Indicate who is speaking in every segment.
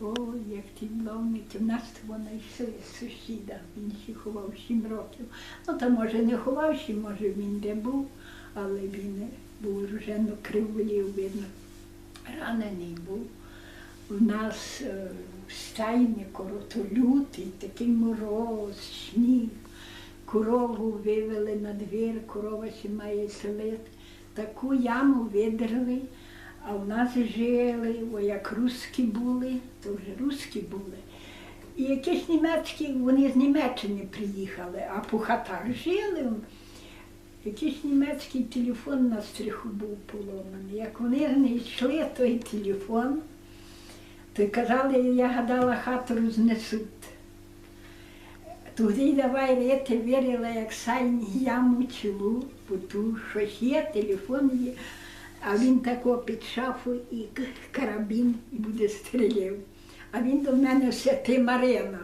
Speaker 1: Ой, як ті блавники. В нас вона йшли сусіда, він ще ховав сім років. Ну, то може не ховав ще, може він де був, але він був вже ну, криволів, видно, ранений був. У нас е, в стайні коротолютий, такий мороз, сніг. Корову вивели на двір, корова ще має телет. Таку яму видерли, а в нас жили, о, як русські були, то вже русські були. І якісь німецькі, вони з Німеччини приїхали, а по хатах жили. Якийсь німецький телефон на стріху був поломаний. Як вони знайшли той телефон, то казали, я гадала, хату рознесуть. Тоді давай рити вірила, як сайні яму цілу, бо ту щось є, телефон є, а він тако під шафу і карабін і буде стріляв. А він до мене все, ти Марина,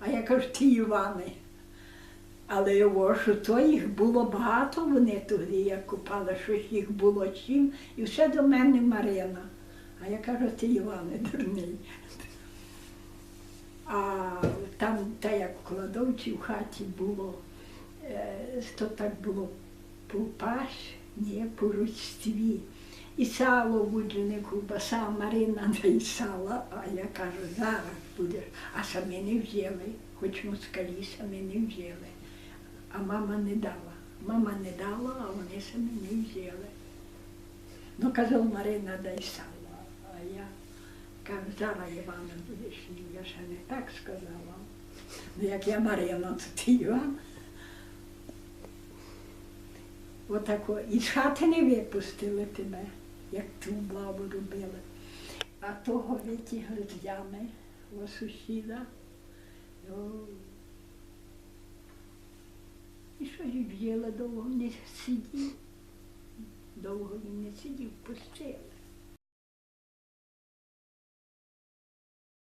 Speaker 1: а я кажу, ти Іване. Але його, що то їх було багато, вони тоді, я купала, щось їх було чим, і все до мене Марина. А я кажу, ти Іване, дурний. А там, та як в кладовці в хаті було, е, то так було по паш, ні, по родстві. І сало буде, ковбаса, Марина дай сала, а я кажу, зараз будеш. А самі не взяли, хоч москалі самі не взяли. А мама не дала. Мама не дала, а вони самі не взяли. Ну, казала Марина, дай сало. А я кажу, зараз Івана будеш. Я ще не так сказала. Ну, як я Марина, то ти Іван. Отако. І з хати не випустили тебе, як ту бабу робили. А того витягли з ями у сусіда. І що ж довго не сидів. Довго він не сидів, пустили.